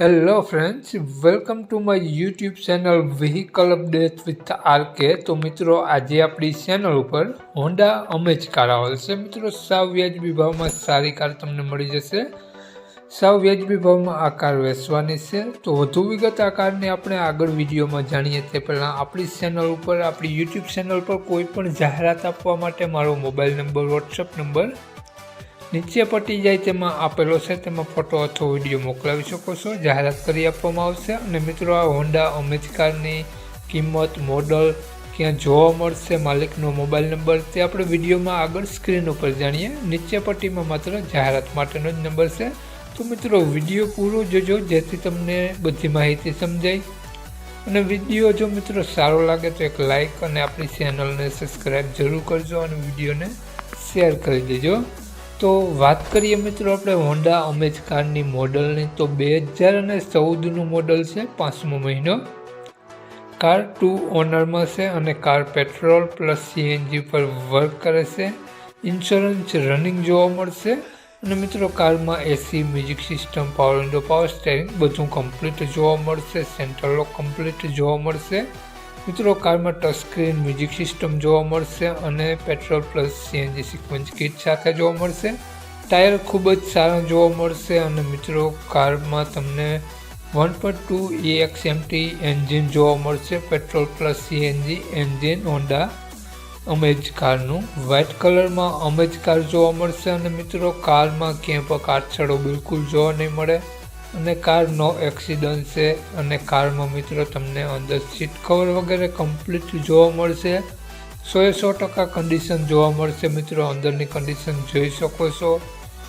Hello friends welcome to my YouTube channel vehicle update with RK તો મિત્રો, આજે આપણી ચેનલ ઉપર હોન્ડા અમેજ કાર આવેલ છે. મિત્રો, સાવ વ્યાજબી ભાવમાં સારી કાર તમને મળી જશે. સાવ વ્યાજબી ભાવમાં આ કાર વેચવાની છે. તો વધુ વિગત આ કારને આપણે આગળ વિડીયોમાં જાણીએ તે પહેલાં આપણી ચેનલ ઉપર, આપણી યુટ્યુબ ચેનલ પર કોઈ પણ જાહેરાત આપવા માટે મારો મોબાઈલ નંબર વોટ્સઅપ નંબર નીચે પટી જાય તેમાં આપેલો છે, તેમાં ફોટો અથવા વીડિયો મોકલાવી શકો છો. જાહેરાત કરી આપવામાં આવશે અને મિત્રો, આ હોન્ડા અમેજ કારની કિંમત મોડલ ક્યાં જોવા મળશે, માલિકનો મોબાઈલ નંબર તે આપણે વિડીયોમાં આગળ સ્ક્રીન ઉપર જાણીએ. નીચે પટ્ટીમાં માત્ર જાહેરાત માટેનો જ નંબર છે. તો મિત્રો, વીડિયો પૂરો જોજો, જેથી તમને બધી માહિતી સમજાય. અને વીડિયો જો મિત્રો સારો લાગે તો એક લાઇક અને આપણી ચેનલને સબસ્ક્રાઈબ જરૂર કરજો અને વિડીયોને શેર કરી દેજો. તો વાત કરીએ મિત્રો આપણે હોન્ડા અમેજ કારની મોડલની તો બે હજાર અને ચૌદનું મોડલ છે, પાંચમો મહિનો. કાર ટુ ઓનરમાં છે અને કાર પેટ્રોલ પ્લસ સીએનજી પર વર્ક કરે છે. ઇન્સ્યોરન્સ રનિંગ જોવા મળશે. અને મિત્રો કારમાં AC music system power window power steering બધું કમ્પ્લીટ જોવા મળશે. સેન્ટ્રલ લોક કમ્પ્લીટ જોવા મળશે. મિત્રો કારમાં ટચ સ્ક્રીન મ્યુઝિક સિસ્ટમ જોવા મળશે અને petrol plus CNG sequence kit સાથે જોવા મળશે. ટાયર ખૂબ જ સારા જોવા મળશે અને મિત્રો, કારમાં તમને one point two XMT engine જોવા મળશે. Petrol plus CNG engine Honda Amaze કારનું. White કલરમાં અમેજ કાર જોવા મળશે અને મિત્રો, કારમાં ક્યાંય પણ કાટછડો બિલકુલ જોવા નહીં મળે. અને કાર નો એક્સિડન્ટ છે. અને કારમાં મિત્રો તમને અંદર સીટ કવર વગેરે કમ્પ્લીટ જોવા મળશે. સો એ સો ટકા કન્ડિશન જોવા મળશે મિત્રો. અંદરની કન્ડિશન જોઈ શકો છો.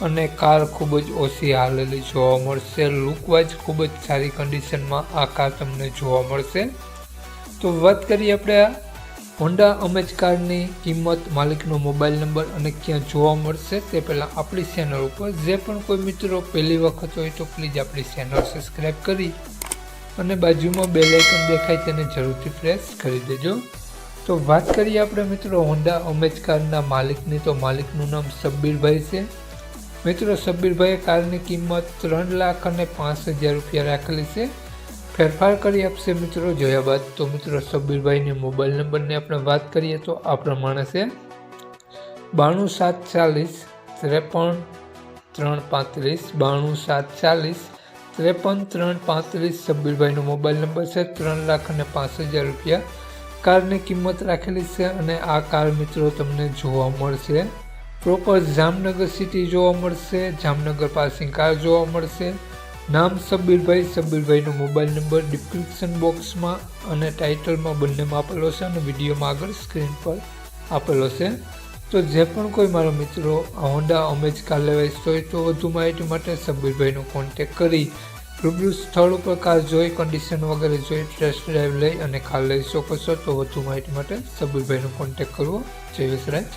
અને કાર ખૂબ જ ઓછી હાલેલી જોવા મળશે. લુકવાઇઝ ખૂબ જ સારી કન્ડિશનમાં આ કાર તમને જોવા મળશે. તો વાત કરીએ આપણે હોન્ડા અમેજ કારની કિંમત, માલિકનો મોબાઈલ નંબર અને ક્યાં જોવા મળશે તે પહેલાં આપણી ચેનલ ઉપર જે પણ કોઈ મિત્રો પહેલી વખત હોય તો પ્લીઝ આપણી ચેનલ સબસ્ક્રાઈબ કરી અને બાજુમાં બે લાઇકન દેખાય તેને જરૂરથી પ્રેસ કરી દેજો. તો વાત કરીએ આપણે મિત્રો હોન્ડા અમેજ કારના માલિકની. તો માલિકનું નામ સબ્બીરભાઈ છે. મિત્રો સબ્બીરભાઈએ કારની કિંમત ત્રણ લાખ અને પાંચ હજાર રૂપિયા રાખેલી છે. ફેરફાર કરી આપશે મિત્રો. જોયા બાદ તો મિત્રો સબીરભાઈને મોબાઈલ નંબરની આપણે વાત કરીએ તો આ પ્રમાણે છે. બાણું સાત ચાલીસ ત્રેપન ત્રણ પાંત્રીસ, બાણું સાત ચાલીસ ત્રેપન ત્રણ પાંત્રીસ સબીરભાઈનો મોબાઈલ નંબર છે ત્રણ લાખ અને પાંચ હજાર રૂપિયા. કારની કિંમત રાખેલી છે અને આ કાર મિત્રો તમને જોવા મળશે. પ્રોપર જામનગર સિટી જોવા મળશે, જામનગર પાસિંગ કાર જોવા મળશે. નામ સબ્બીરભાઈ સબીરભાઈનો મોબાઈલ નંબર ડિસ્ક્રિપ્શન બોક્સમાં અને ટાઇટલમાં બંનેમાં આપેલો છે અને વિડીયોમાં આગળ સ્ક્રીન પર આપેલો છે. તો જે પણ કોઈ મારા મિત્રો હોન્ડા અમેજ કાર લેવાય હોય તો વધુ માહિતી માટે સબીરભાઈનો કોન્ટેક કરી રૂબરૂ સ્થળ ઉપર કાર જોઈ કન્ડિશન વગેરે જોઈ ટેસ્ટ ડ્રાઈવ લઈ અને કાર લઈ શકો છો. તો વધુ માહિતી માટે સબીરભાઈનો કોન્ટેક કરવો. જય વિસરાજ